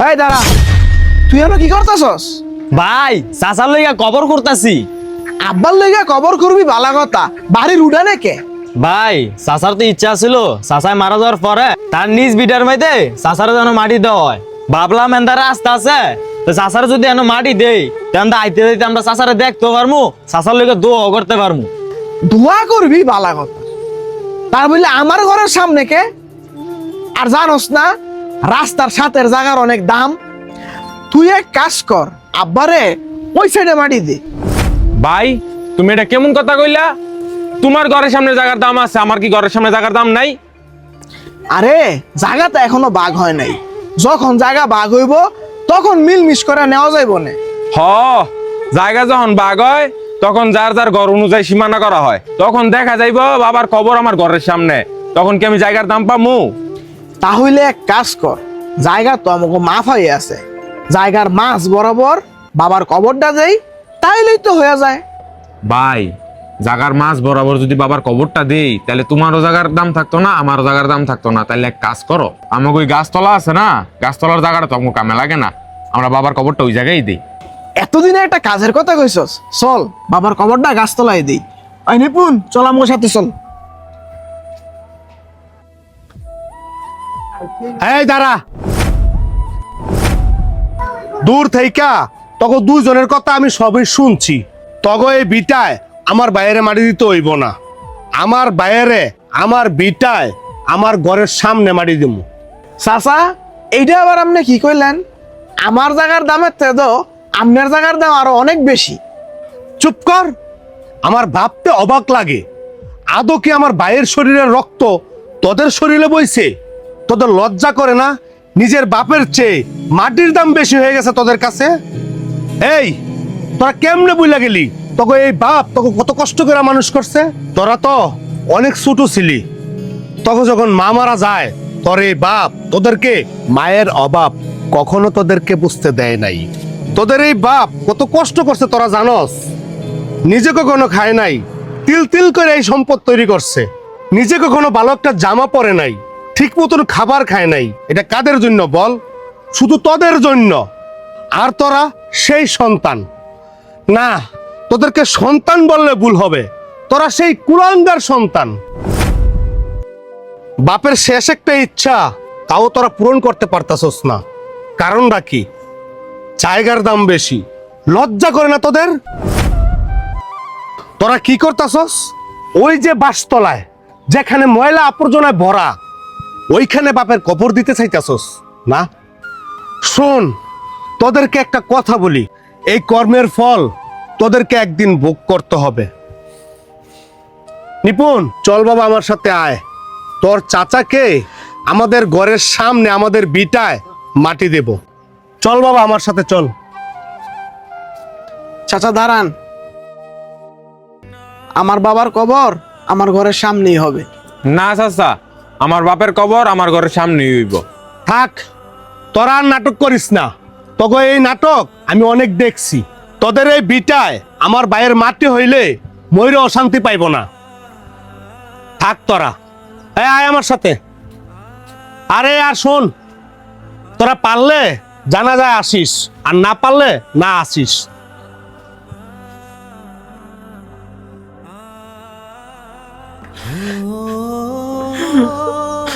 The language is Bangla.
এই দাঁড়া তুই এনো কি করতেছস? ভাই চাচার লইগা কবর করতাছি আব্বার লেগে কবর করবি বালা কথা বাড়ির উঠানে কে ভাই চাচার তো ইচ্ছা ছিল চাচায় মারা যাওয়ার পরে তার নিজ বিটার মাইতে চাচার যেন মাটি দেওয়া হয়। ভাবলাম এন্দার রাস্তা আছে তো চাচার যদি এনে মাটি দেই তেমন আইতে দিতে আমরা চাচারে দেখতে পারমু চাচার লইগা দোয়া করতে পারমু। দোয়া করবি বালা কথা। তার বললে আমার ঘরের সামনে কে? আর জানোস না রাস্তার সাথের জায়গার অনেক দাম। তুই এক কাজ কর আব্বারে ওই সাইডে মাটি দে। ভাই তুমি এটা কেমন কথা কইলা? তোমার ঘরের সামনে জায়গার দাম আছে আমার কি ঘরের সামনে জায়গার দাম নাই? আরে জায়গাটা এখনও বাঘ হয় নাই। যখন জায়গা বাঘ হইব তখন মিল মিলমিশ করে নেওয়া যাইব না। হ জায়গা যখন বাঘ হয় তখন যার যার ঘর অনুযায়ী সীমানা করা হয়। তখন দেখা যাইব বাবার খবর আমার ঘরের সামনে। তখন কি আমি জায়গার দাম পামু? তাহলে এক কাজ কর জায়গা তো আমাকে মাফ হয়ে আছে। জায়গার মাছ বরাবর বাবার কবরটা দেই তাইলেই তো হয়ে যায়। ভাই জাগার মাছ বরাবর যদি বাবার কবরটা দেই তাহলে তোমারও জায়গার দাম থাকতো না আমারও জায়গার দাম থাকতো না। তাহলে এক কাজ করো আমাকে ওই গাছতলা আছে না গাছতলার জায়গাটা তো আমাকে কামে লাগে না আমরা বাবার কবরটা ওই জায়গায় দিই। এতদিনে একটা কাজের কথা কইছস চল বাবার কবরটা গাছতলায় দিই। ওই নিপুন চল আমার সাথে চল। এই দাঁড়া। দূর থেইকা তখন দুজনের কথা আমি সবই শুনছি। তগ এই বিটায় আমার বাইরে মারি দিতে হইব না। আমার বাইরে আমার বিটায় আমার ঘরের সামনে মারি দিব চাচা এইটা আবার আপনি কি কইলেন? আমার জায়গার দামের থেকে তো আপনার জায়গার দাম আরও অনেক বেশি। চুপ কর। আমার ভাবতে অবাক লাগে। আদৌ কি আমার ভাইয়ের শরীরের রক্ত তোদের শরীরে বইছে? তোদের লজ্জা করে না? নিজের বাপের চেয়ে মাটির দাম বেশি হয়ে গেছে তোদের কাছে? এই, তোরা কেমনে বুঝলা গেলি? তোকে এই বাপ তোকে কত কষ্ট করে মানুষ করছে? তোরা তো অনেক ছোট ছিলি। তখন যখন মা মারা যায়, তোর এই বাপ তোদেরকে মায়ের অভাব কখনো তোদেরকে বুঝতে দেয় নাই। তোদের এই বাপ কত কষ্ট করছে তোরা জানস? নিজে কখনো খায় নাই, তিল তিল করে এই সম্পদ তৈরি করছে। নিজে কখনো ভালো একটা জামা পরে নাই। ঠিক মতন খাবার খায় নাই। এটা কাদের জন্য বল? শুধু তোদের জন্য। আর তোরা সেই সন্তান। না, তোদেরকে সন্তান বললে ভুল হবে। তোরা সেই কুলাঙ্গার সন্তান। বাপের শেষ একটা ইচ্ছা, তাও তোরা পূরণ করতে পারতাছস না। কারণটা কি? জায়গার দাম বেশি। লজ্জা করে না তোদের? তোরা কি করতাছস? ওই যে বাসতলায়, যেখানে ময়লা আবর্জনায় ভরা ওইখানে বাপের কবর দিতে চাইতাছস? না? শোন তোদেরকে একটা কথা বলি। এই কর্মের ফল তোদেরকে একদিন ভোগ করতে হবে। নিপুন চল বাবা আমার সাথে আয়। তোর চাচাকে আমাদের ঘরের সামনে আমাদের বিটায় মাটি দেব। চল বাবা আমার সাথে চল। চাচা দাঁড়ান। আমার বাবার কবর আমার ঘরের সামনেই হবে। না চাচা। আমার বাপের কবর আমার ঘরের সামনে হইব। থাক তোরা আর নাটক করিস না। তোকে এই নাটক আমি অনেক দেখছি। তোদের এই বিটায় আমার বাইয়ের মাটি হইলে ময়ূর অশান্তি পাইব না। থাক তোরা। এ আয় আমার সাথে। আরে আর শোন তোরা পারলে জানা যায় আসিস আর না পারলে না আসিস। Oh Oh